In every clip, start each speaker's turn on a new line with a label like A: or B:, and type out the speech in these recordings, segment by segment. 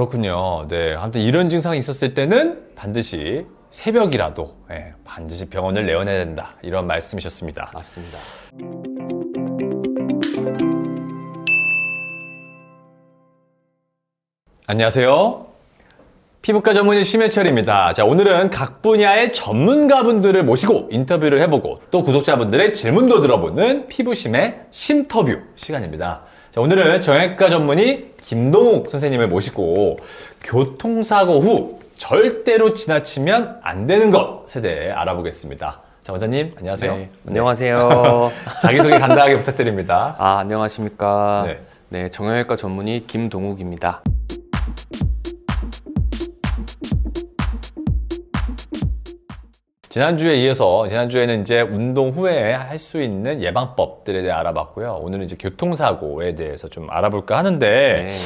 A: 그렇군요. 네. 아무튼 이런 증상이 있었을 때는 반드시 새벽이라도 예, 반드시 병원을 내원해야 된다. 이런 말씀이셨습니다.
B: 맞습니다.
A: 안녕하세요. 피부과 전문의 심해철입니다. 자, 오늘은 각 분야의 전문가분들을 모시고 인터뷰를 해보고 또 구독자분들의 질문도 들어보는 피부심의 심터뷰 시간입니다. 자, 오늘은 정형외과 전문의 김동욱 선생님을 모시고 교통사고 후 절대로 지나치면 안 되는 것에 대해 알아보겠습니다. 자, 원장님, 안녕하세요.
B: 네, 안녕하세요.
A: 자기소개 간단하게 부탁드립니다.
B: 아, 안녕하십니까.
A: 네.
B: 네. 정형외과 전문의 김동욱입니다.
A: 지난주에 이어서 지난주에는 이제 운동 후에 할 수 있는 예방법들에 대해 알아봤고요. 오늘은 이제 교통사고에 대해서 좀 알아볼까 하는데
B: 네.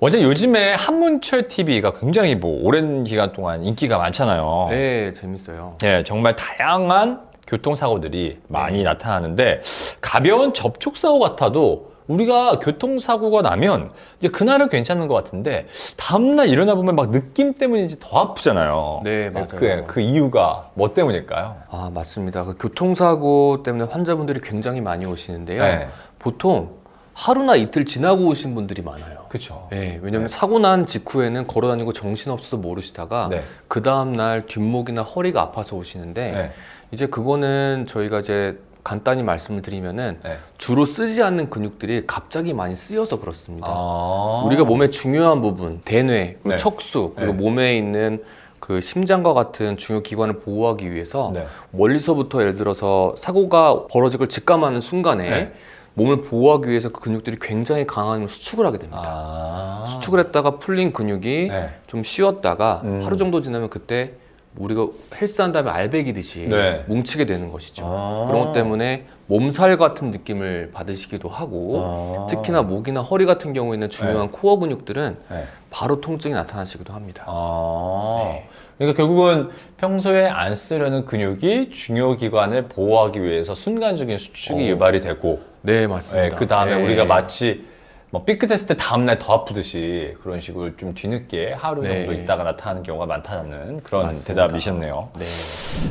A: 원래 요즘에 한문철 TV가 굉장히 뭐 오랜 기간 동안 인기가 많잖아요.
B: 네, 재밌어요.
A: 예, 정말 다양한 교통사고들이 많이
B: 네.
A: 나타나는데 가벼운 접촉사고 같아도 우리가 교통사고가 나면 이제 그날은 괜찮은 것 같은데 다음날 일어나 보면 막 느낌 때문인지 더 아프잖아요.
B: 네, 맞아요.
A: 그, 그 이유가 뭐 때문일까요?
B: 아, 맞습니다. 그 교통사고 때문에 환자분들이 굉장히 많이 오시는데요.
A: 네.
B: 보통 하루나 이틀 지나고 오신 분들이 많아요.
A: 그렇죠.
B: 네, 왜냐면 사고 난 직후에는 걸어 다니고 정신없어서 모르시다가
A: 네.
B: 그 다음 날 뒷목이나 허리가 아파서 오시는데
A: 네.
B: 이제 그거는 저희가 이제 간단히 말씀을 드리면은
A: 네.
B: 주로 쓰지 않는 근육들이 갑자기 많이 쓰여서 그렇습니다.
A: 아.
B: 우리가 몸의 중요한 부분, 대뇌, 그리고
A: 네.
B: 척수, 그리고
A: 네.
B: 몸에 있는 그 심장과 같은 중요 기관을 보호하기 위해서
A: 네.
B: 멀리서부터 예를 들어서 사고가 벌어지걸 직감하는 순간에
A: 네.
B: 몸을 보호하기 위해서 그 근육들이 굉장히 강한 힘을 수축을 하게 됩니다.
A: 아.
B: 수축을 했다가 풀린 근육이
A: 네.
B: 좀 쉬었다가
A: 음.
B: 하루 정도 지나면 그때 우리가 헬스한 다음에 알배기듯이
A: 네.
B: 뭉치게 되는 것이죠.
A: 아.
B: 그런 것 때문에 몸살 같은 느낌을 받으시기도 하고
A: 아.
B: 특히나 목이나 허리 같은 경우에는 중요한 코어 근육들은
A: 네.
B: 바로 통증이 나타나시기도 합니다.
A: 아.
B: 네.
A: 그러니까 결국은 평소에 안 쓰려는 근육이 중요 기관을 보호하기 위해서 순간적인 수축이
B: 어.
A: 유발이 되고
B: 네, 맞습니다.
A: 그 다음에
B: 네.
A: 우리가 마치 뭐 삐끗했을 때 다음날 더 아프듯이 그런 식으로 좀 뒤늦게 하루
B: 네.
A: 정도 있다가 나타나는 경우가 많다는 그런
B: 맞습니다.
A: 대답이셨네요.
B: 네.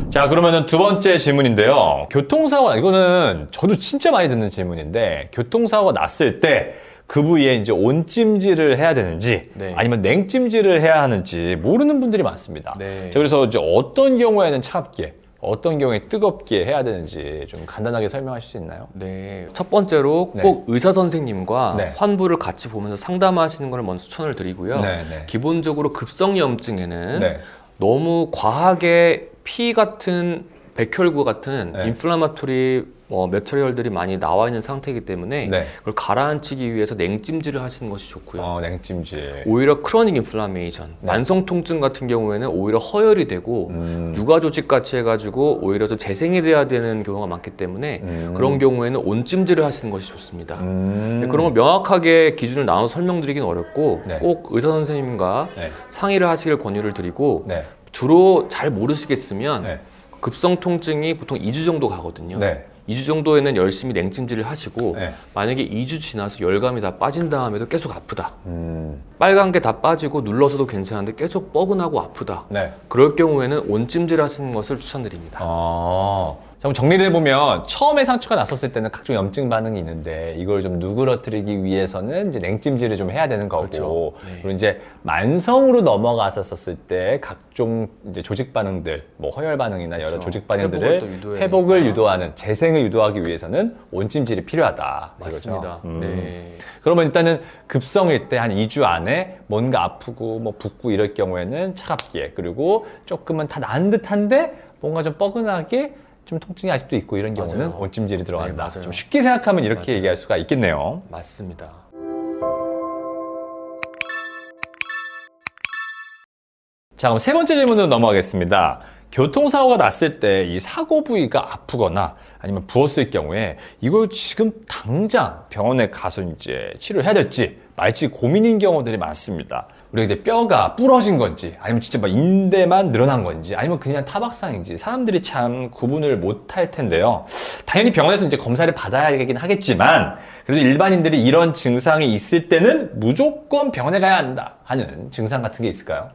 A: 자, 그러면은 두 번째 질문인데요. 교통사고, 이거는 저도 진짜 많이 듣는 질문인데, 교통사고가 났을 때 그 부위에 이제 온찜질을 해야 되는지,
B: 네.
A: 아니면 냉찜질을 해야 하는지 모르는 분들이 많습니다.
B: 네.
A: 자, 그래서 이제 어떤 경우에는 차갑게, 어떤 경우에 뜨겁게 해야 되는지 좀 간단하게 설명하실 수 있나요?
B: 네. 첫 번째로
A: 네.
B: 꼭 의사 선생님과
A: 네.
B: 환부를 같이 보면서 상담하시는 걸 먼저 추천을 드리고요.
A: 네, 네.
B: 기본적으로 급성염증에는
A: 네.
B: 너무 과하게 피 같은 백혈구 같은
A: 네.
B: 인플라마토리 어, 메터리얼들이 많이 나와 있는 상태이기 때문에
A: 네.
B: 그걸 가라앉히기 위해서 냉찜질을 하시는 것이 좋고요.
A: 어, 냉찜질.
B: 오히려 크로닉 인플라메이션,
A: 네.
B: 만성 통증 같은 경우에는 오히려 허혈이 되고
A: 음.
B: 육아 조직 같이 해가지고 오히려 좀 재생이 돼야 되는 경우가 많기 때문에
A: 음.
B: 그런 경우에는 온찜질을 하시는 것이 좋습니다.
A: 음.
B: 네, 그런 걸 명확하게 기준을 나눠 설명드리긴 어렵고
A: 네.
B: 꼭 의사 선생님과
A: 네.
B: 상의를 하시길 권유를 드리고
A: 네.
B: 주로 잘 모르시겠으면
A: 네.
B: 급성 통증이 보통 2주 정도 가거든요.
A: 네.
B: 2주 정도에는 열심히 냉찜질을 하시고
A: 네.
B: 만약에 2주 지나서 열감이 다 빠진 다음에도 계속 아프다.
A: 음.
B: 빨간 게 다 빠지고 눌러서도 괜찮은데 계속 뻐근하고 아프다.
A: 네.
B: 그럴 경우에는 온찜질 하시는 것을 추천드립니다.
A: 아, 자, 그럼 정리를 해보면 처음에 상처가 났었을 때는 각종 염증 반응이 있는데 이걸 좀 누그러뜨리기 위해서는 이제 냉찜질을 좀 해야 되는 거고
B: 그렇죠. 네.
A: 그리고 이제 만성으로 넘어갔었을 때 각종 이제 조직 반응들, 뭐 허혈 반응이나 여러
B: 그렇죠.
A: 조직 반응들을 회복을
B: 되니까.
A: 유도하는 재생을 유도하기 위해서는 온찜질이 필요하다.
B: 맞습니다.
A: 음.
B: 네.
A: 그러면 일단은 급성일 때 한 2주 안에 뭔가 아프고 뭐 붓고 이럴 경우에는 차갑게 그리고 조금은 다 나은 듯한데 뭔가 좀 뻐근하게 좀 통증이 아직도 있고 이런 경우는
B: 맞아요.
A: 온찜질이 들어간다.
B: 네.
A: 좀 쉽게 생각하면 이렇게
B: 맞아요.
A: 얘기할 수가 있겠네요.
B: 맞습니다.
A: 자, 그럼 세 번째 질문으로 넘어가겠습니다. 교통사고가 났을 때 이 사고 부위가 아프거나 아니면 부었을 경우에 이걸 지금 당장 병원에 가서 이제 치료해야 될지 말지 고민인 경우들이 많습니다. 우리가 이제 뼈가 부러진 건지 아니면 진짜 막 인대만 늘어난 건지 아니면 그냥 타박상인지 사람들이 참 구분을 못 할 텐데요. 당연히 병원에서 이제 검사를 받아야 되긴 하겠지만 그래도 일반인들이 이런 증상이 있을 때는 무조건 병원에 가야 한다 하는 증상 같은 게 있을까요?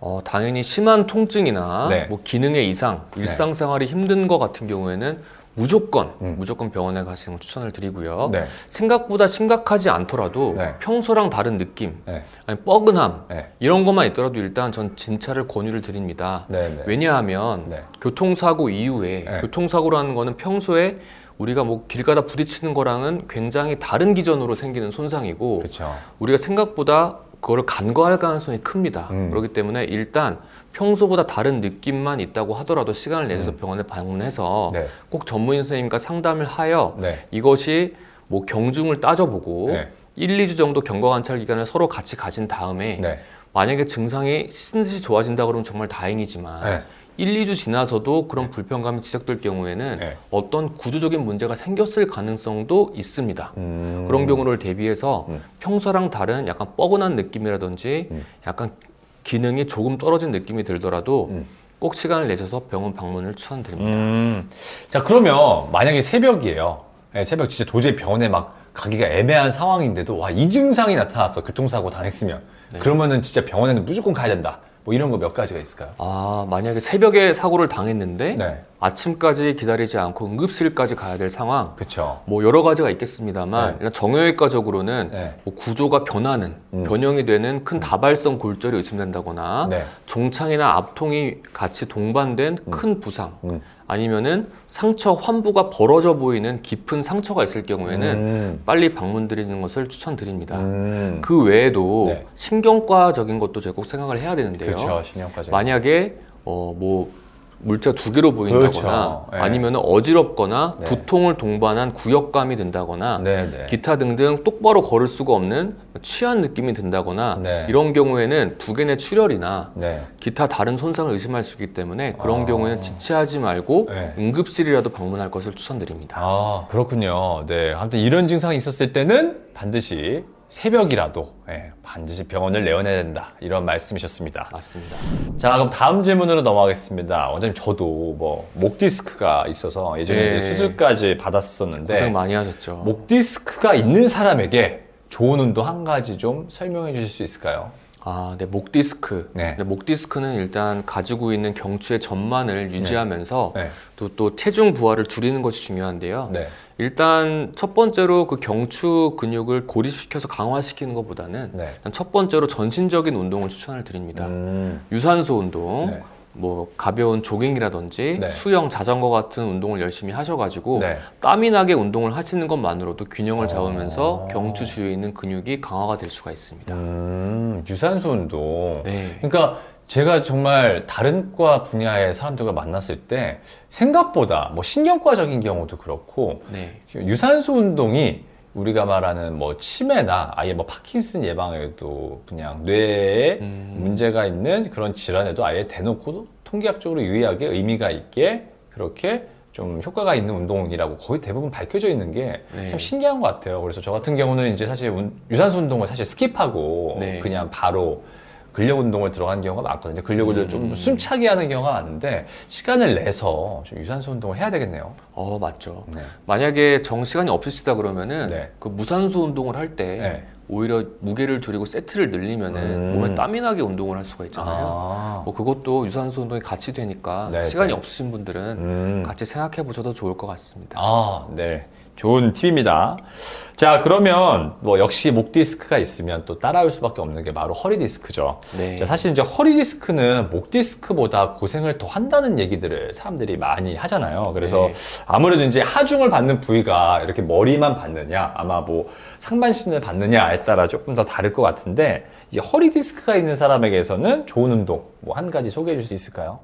B: 어, 당연히 심한 통증이나
A: 네.
B: 뭐 기능의 이상, 일상생활이 힘든 것 같은 경우에는 무조건
A: 음.
B: 무조건 병원에 가시는 걸 추천을 드리고요.
A: 네.
B: 생각보다 심각하지 않더라도
A: 네.
B: 평소랑 다른 느낌,
A: 네.
B: 아니 뻐근함
A: 네.
B: 이런 것만 있더라도 일단 전 진찰을 권유를 드립니다.
A: 네. 네.
B: 왜냐하면
A: 네.
B: 교통사고 이후에
A: 네.
B: 교통사고라는 거는 평소에 우리가 뭐 길 가다 부딪히는 거랑은 굉장히 다른 기전으로 생기는 손상이고
A: 그렇죠.
B: 우리가 생각보다 그거를 간과할 가능성이 큽니다.
A: 음.
B: 그렇기 때문에 일단 평소보다 다른 느낌만 있다고 하더라도 시간을 내서
A: 음.
B: 병원에 방문해서
A: 네.
B: 꼭 전문의 선생님과 상담을 하여
A: 네.
B: 이것이 뭐 경중을 따져보고
A: 네.
B: 1, 2주 정도 경과 관찰 기간을 서로 같이 가진 다음에
A: 네.
B: 만약에 증상이 씻은 듯이 좋아진다 그러면 정말 다행이지만
A: 네.
B: 1, 2주 지나서도 그런 불편감이 지속될 경우에는
A: 네.
B: 어떤 구조적인 문제가 생겼을 가능성도 있습니다.
A: 음.
B: 그런 경우를 대비해서
A: 음.
B: 평소랑 다른 약간 뻐근한 느낌이라든지
A: 음.
B: 약간 기능이 조금 떨어진 느낌이 들더라도
A: 음.
B: 꼭 시간을 내셔서 병원 방문을 추천드립니다.
A: 음. 자, 그러면 만약에 새벽이에요. 네, 새벽 진짜 도저히 병원에 막 가기가 애매한 상황인데도 와, 이 증상이 나타났어. 교통사고 당했으면.
B: 네.
A: 그러면은 진짜 병원에는 무조건 가야 된다. 뭐 이런 거 몇 가지가 있을까요?
B: 아 만약에 새벽에 사고를 당했는데
A: 네.
B: 아침까지 기다리지 않고 응급실까지 가야 될 상황
A: 그쵸.
B: 뭐 여러 가지가 있겠습니다만
A: 네.
B: 일단 정형외과적으로는
A: 네.
B: 뭐 구조가 변하는
A: 음.
B: 변형이 되는 큰 다발성 골절이 의심된다거나
A: 네.
B: 종창이나 압통이 같이 동반된
A: 음.
B: 큰 부상
A: 음.
B: 아니면은 상처 환부가 벌어져 보이는 깊은 상처가 있을 경우에는
A: 음.
B: 빨리 방문 드리는 것을 추천드립니다.
A: 음.
B: 그 외에도
A: 네.
B: 신경과적인 것도 제가 꼭 생각을 해야 되는데요.
A: 그렇죠. 신경과죠.
B: 만약에 어뭐 물체가 두 개로 보인다거나
A: 그렇죠. 네.
B: 아니면 어지럽거나
A: 네.
B: 두통을 동반한 구역감이 든다거나
A: 네, 네.
B: 기타 등등 똑바로 걸을 수가 없는 취한 느낌이 든다거나
A: 네.
B: 이런 경우에는 두 개의 출혈이나
A: 네.
B: 기타 다른 손상을 의심할 수 있기 때문에 그런
A: 아.
B: 경우에는 지체하지 말고
A: 네.
B: 응급실이라도 방문할 것을 추천드립니다.
A: 아, 그렇군요. 네. 아무튼 이런 증상이 있었을 때는 반드시 새벽이라도 예, 반드시 병원을 내원해야 된다. 이런 말씀이셨습니다.
B: 맞습니다.
A: 자, 그럼 다음 질문으로 넘어가겠습니다. 원장님, 저도 뭐, 목 디스크가 있어서 예전에
B: 네.
A: 이제 수술까지 받았었는데,
B: 고생 많이 하셨죠.
A: 목 디스크가 있는 사람에게 좋은 운동 한 가지 좀 설명해 주실 수 있을까요?
B: 아, 네, 목 디스크.
A: 네.
B: 네, 목 디스크는 일단 가지고 있는 경추의 전만을 유지하면서
A: 네.
B: 또, 또 체중 부하를 줄이는 것이 중요한데요.
A: 네.
B: 일단 첫 번째로 그 경추 근육을 고립시켜서 강화시키는 것보다는
A: 네.
B: 일단 첫 번째로 전신적인 운동을 추천을 드립니다.
A: 음,
B: 유산소 운동,
A: 네.
B: 뭐 가벼운 조깅이라든지
A: 네.
B: 수영, 자전거 같은 운동을 열심히 하셔가지고
A: 네.
B: 땀이 나게 운동을 하시는 것만으로도 균형을
A: 어.
B: 잡으면서 경추 주위에 있는 근육이 강화가 될 수가 있습니다.
A: 음, 유산소 운동.
B: 네.
A: 그러니까 제가 정말 다른 과 분야의 사람들과 만났을 때 생각보다 뭐 신경과적인 경우도 그렇고
B: 네.
A: 유산소 운동이 우리가 말하는 뭐 치매나 아예 뭐 파킨슨 예방에도 그냥 뇌에
B: 음.
A: 문제가 있는 그런 질환에도 아예 대놓고 통계학적으로 유의하게 의미가 있게 그렇게 좀 효과가 있는 운동이라고 거의 대부분 밝혀져 있는 게 참
B: 네.
A: 신기한 것 같아요. 그래서 저 같은 경우는 이제 사실 운- 유산소 운동을 사실 스킵하고
B: 네.
A: 그냥 바로 근력 운동을 들어간 경우가 많거든요. 근력 운동을 좀
B: 음.
A: 숨차게 하는 경우가 많은데 시간을 내서 좀 유산소 운동을 해야 되겠네요.
B: 어, 맞죠.
A: 네.
B: 만약에 정 시간이 없으시다 그러면은
A: 네.
B: 그 무산소 운동을 할 때
A: 네.
B: 오히려 무게를 줄이고 세트를 늘리면은
A: 음.
B: 몸에 땀이 나게 운동을 할 수가 있잖아요.
A: 아.
B: 뭐 그것도 유산소 운동이 같이 되니까
A: 네,
B: 시간이
A: 네.
B: 없으신 분들은
A: 음.
B: 같이 생각해 보셔도 좋을 것 같습니다.
A: 아, 네. 좋은 팁입니다. 자, 그러면 뭐 역시 목 디스크가 있으면 또 따라올 수밖에 없는 게 바로 허리 디스크죠.
B: 네.
A: 자, 사실 이제 허리 디스크는 목 디스크보다 고생을 더 한다는 얘기들을 사람들이 많이 하잖아요. 그래서
B: 네.
A: 아무래도 이제 하중을 받는 부위가 이렇게 머리만 받느냐, 아마 뭐 상반신을 받느냐에 따라 조금 더 다를 것 같은데, 이 허리 디스크가 있는 사람에게서는 좋은 운동 뭐 한 가지 소개해 줄 수 있을까요?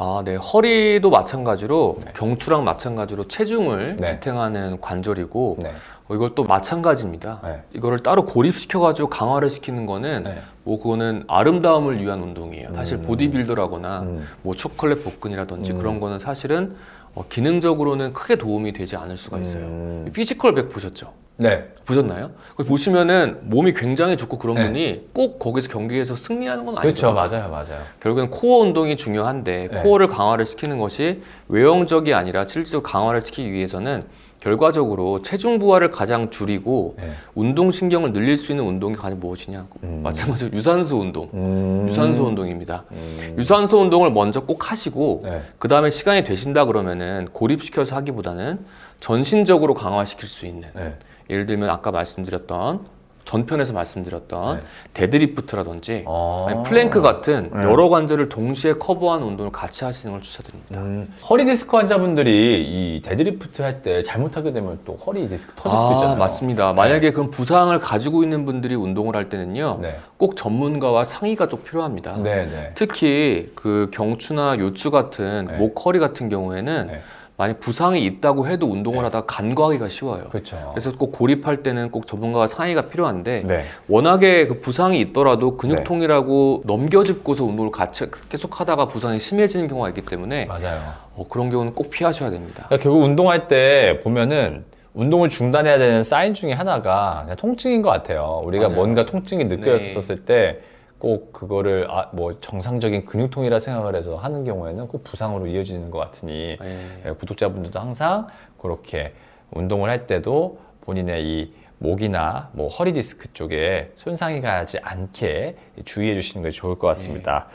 B: 아, 네. 허리도 마찬가지로
A: 네.
B: 경추랑 마찬가지로 체중을
A: 네.
B: 지탱하는 관절이고
A: 네.
B: 어, 이걸 또 마찬가지입니다.
A: 네.
B: 이거를 따로 고립시켜가지고 강화를 시키는 거는
A: 네.
B: 뭐 그거는 아름다움을 위한 운동이에요. 사실
A: 음.
B: 보디빌더라거나
A: 음.
B: 뭐 초콜릿 복근이라든지
A: 음.
B: 그런 거는 사실은 어, 기능적으로는 크게 도움이 되지 않을 수가 있어요.
A: 음.
B: 피지컬 백 보셨죠?
A: 네.
B: 보셨나요? 거기 보시면은 몸이 굉장히 좋고 그런
A: 네.
B: 분이 꼭 거기서 경기에서 승리하는 건
A: 그렇죠.
B: 아니죠.
A: 맞아요. 맞아요.
B: 결국엔 코어 운동이 중요한데
A: 네.
B: 코어를 강화를 시키는 것이 외형적이 아니라 실질적 강화를 시키기 위해서는 결과적으로 체중 부하를 가장 줄이고
A: 네.
B: 운동 신경을 늘릴 수 있는 운동이 과연 무엇이냐?
A: 음.
B: 마찬가지로 유산소 운동.
A: 음.
B: 유산소 운동입니다.
A: 음.
B: 유산소 운동을 먼저 꼭 하시고
A: 네.
B: 그 다음에 시간이 되신다 그러면은 고립시켜서 하기보다는 전신적으로 강화시킬 수 있는
A: 네.
B: 예를 들면 아까 말씀드렸던 전편에서 말씀드렸던
A: 네.
B: 데드리프트라든지
A: 어.
B: 아니, 플랭크 같은
A: 네.
B: 여러 관절을 동시에 커버하는 운동을 같이 하시는 걸 추천드립니다.
A: 음, 허리 디스크 환자분들이 이 데드리프트 할 때 잘못하게 되면 또 허리 디스크 터질 수도
B: 아,
A: 있잖아요.
B: 맞습니다. 만약에 그런 부상을 가지고 있는 분들이 운동을 할 때는요,
A: 네.
B: 꼭 전문가와 상의가 좀 필요합니다.
A: 네, 네.
B: 특히 그 경추나 요추 같은
A: 네.
B: 목, 허리 같은 경우에는
A: 네.
B: 만약 부상이 있다고 해도 운동을
A: 네.
B: 하다가 간과하기가 쉬워요.
A: 그렇죠.
B: 그래서 꼭 고립할 때는 꼭 전문가와 상의가 필요한데
A: 네.
B: 워낙에 그 부상이 있더라도 근육통이라고 넘겨짚고서 운동을 같이 계속 하다가 부상이 심해지는 경우가 있기 때문에
A: 맞아요.
B: 어, 그런 경우는 꼭 피하셔야 됩니다.
A: 그러니까 결국 운동할 때 보면은 운동을 중단해야 되는 사인 중에 하나가 통증인 것 같아요. 우리가
B: 맞아요.
A: 뭔가 통증이
B: 네.
A: 느껴졌었을 때 꼭 그거를 아, 뭐 정상적인 근육통이라 생각을 해서 하는 경우에는 꼭 부상으로 이어지는 것 같으니
B: 네.
A: 예, 구독자분들도 항상 그렇게 운동을 할 때도 본인의 이 목이나 뭐 허리 디스크 쪽에 손상이 가지 않게 주의해 주시는 게 좋을 것 같습니다.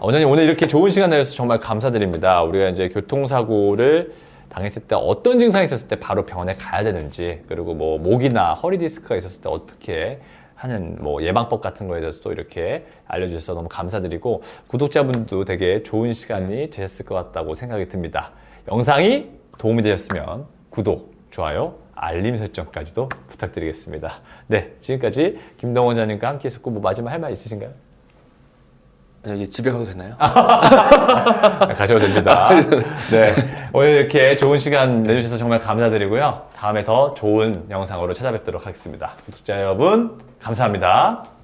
A: 원장님 오늘 이렇게 좋은 시간 내주셔서 정말 감사드립니다. 우리가 이제 교통사고를 당했을 때 어떤 증상이 있었을 때 바로 병원에 가야 되는지 그리고 뭐 목이나 허리 디스크가 있었을 때 어떻게 하는 뭐 예방법 같은 거에 대해서 또 이렇게 알려주셔서 너무 감사드리고 구독자분들도 되게 좋은 시간이 되셨을 것 같다고 생각이 듭니다. 영상이 도움이 되셨으면 구독, 좋아요, 알림 설정까지도 부탁드리겠습니다. 네, 지금까지 김동원 원장님과 함께 했었고 뭐 마지막 할 말 있으신가요?
B: 네, 이제 집에 가도 되나요?
A: 가셔도 됩니다. 네. 오늘 이렇게 좋은 시간 내주셔서 정말 감사드리고요. 다음에 더 좋은 영상으로 찾아뵙도록 하겠습니다. 구독자 여러분, 감사합니다.